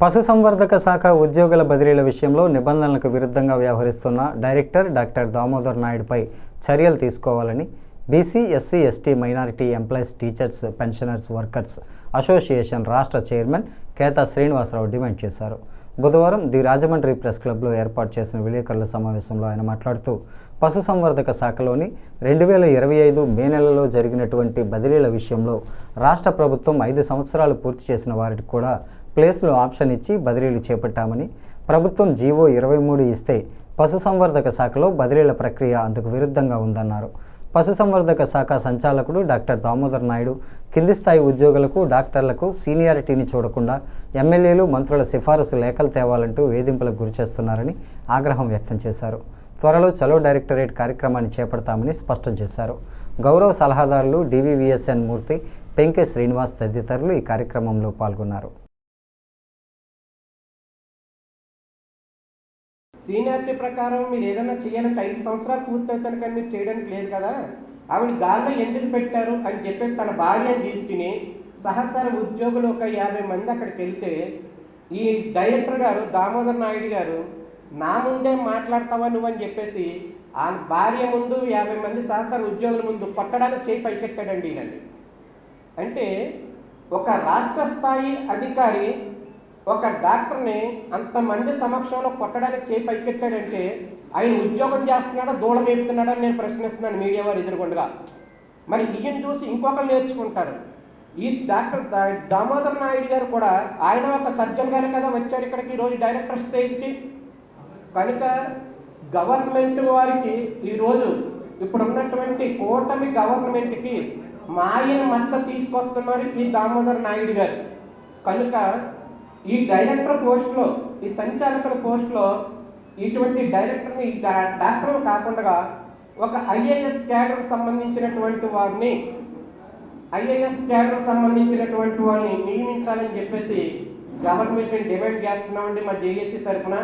పశుసంవర్ధక శాఖ ఉద్యోగుల బదిలీల విషయంలో నిబంధనలకు విరుద్ధంగా వ్యవహరిస్తున్న డైరెక్టర్ డాక్టర్ దామోదర్ నాయుడుపై చర్యలు తీసుకోవాలని BC SC ST minority employees teachers pensioners workers association రాష్ట్ర చైర్మన్ కేతా శ్రీనివాసరావు డిమాండ్ చేశారు. బుధవారం ది రాజమండ్రి ప్రెస్ క్లబ్లో ఏర్పాటు చేసిన విలేకరుల సమావేశంలో ఆయన మాట్లాడుతూ పశుసంవర్ధక శాఖలోని రెండు వేల ఇరవై ఐదు మే నెలలో జరిగినటువంటి బదిలీల విషయంలో రాష్ట్ర ప్రభుత్వం ఐదు సంవత్సరాలు పూర్తి చేసిన వారికి కూడా ప్లేస్లో ఆప్షన్ ఇచ్చి బదిలీలు చేపట్టామని ప్రభుత్వం జీవో ఇరవై మూడు ఇస్తే పశుసంవర్ధక శాఖలో బదిలీల ప్రక్రియ అందుకు విరుద్ధంగా ఉందన్నారు. పశుసంవర్ధక శాఖ సంచాలకుడు డాక్టర్ దామోదర్ నాయుడు కింది స్థాయి ఉద్యోగులకు డాక్టర్లకు సీనియారిటీని చూడకుండా ఎమ్మెల్యేలు మంత్రుల సిఫారసు లేఖలు తేవాలంటూ వేధింపులకు గురిచేస్తున్నారని ఆగ్రహం వ్యక్తం చేశారు. త్వరలో చలో డైరెక్టరేట్ కార్యక్రమాన్ని చేపడతామని స్పష్టం చేశారు. గౌరవ సలహాదారులు డివివిఎస్ఎన్ మూర్తి పెంకే శ్రీనివాస్ తదితరులు ఈ కార్యక్రమంలో పాల్గొన్నారు. సీనియారిటీ ప్రకారం మీరు ఏదైనా చేయాలంటే ఐదు సంవత్సరాలు పూర్తవుతాను కానీ మీరు చేయడానికి లేదు కదా. ఆవిడ గాల్లో ఎందుకు పెట్టారు అని చెప్పేసి తన భార్యను తీసుకుని సహస్ర ఉద్యోగులు ఒక యాభై మంది అక్కడికి వెళ్తే ఈ డైరెక్టర్ గారు దామోదర్ నాయుడు గారు నా ముందే మాట్లాడతావా నువ్వు? అని చెప్పేసి ఆ భార్య ముందు యాభై మంది సహస్ర ఉద్యోగుల ముందు పట్టడానికి చేయి పైకెత్తాడండి ఈయనండి. అంటే ఒక రాష్ట్ర స్థాయి అధికారి ఒక డాక్టర్ని అంతమంది సమక్షంలో కొట్టడానికి చేయి పైకెత్తాడంటే ఆయన ఉద్యోగం చేస్తున్నాడా దూడం వేపుతున్నాడా నేను ప్రశ్నిస్తున్నాను మీడియా వారు ఎదురుకొండగా. మరి ఈయన చూసి ఇంకొకరు నేర్చుకుంటారు. ఈ డాక్టర్ దామోదర్ నాయుడు గారు కూడా ఆయన ఒక సర్జన్ గారు కదా వచ్చారు ఇక్కడికి ఈరోజు డైరెక్టర్ స్టేజ్కి. కనుక గవర్నమెంట్ వారికి ఈరోజు ఇప్పుడు ఉన్నటువంటి కూటమి గవర్నమెంట్కి మాయన మచ్చ తీసుకొస్తున్నారు ఈ దామోదర్ నాయుడు గారు. కనుక ఈ డైరెక్టర్ పోస్ట్లో ఈ సంచాలకుల పోస్ట్లో ఇటువంటి డైరెక్టర్ని డాక్టర్ కాకుండా ఒక ఐఏఎస్ క్యాడర్కి సంబంధించినటువంటి వారిని ఐఏఎస్ క్యాడర్కి సంబంధించినటువంటి వారిని నియమించాలని చెప్పేసి గవర్నమెంట్ని డిమాండ్ చేస్తున్నామండి మా జేఏసీ తరఫున.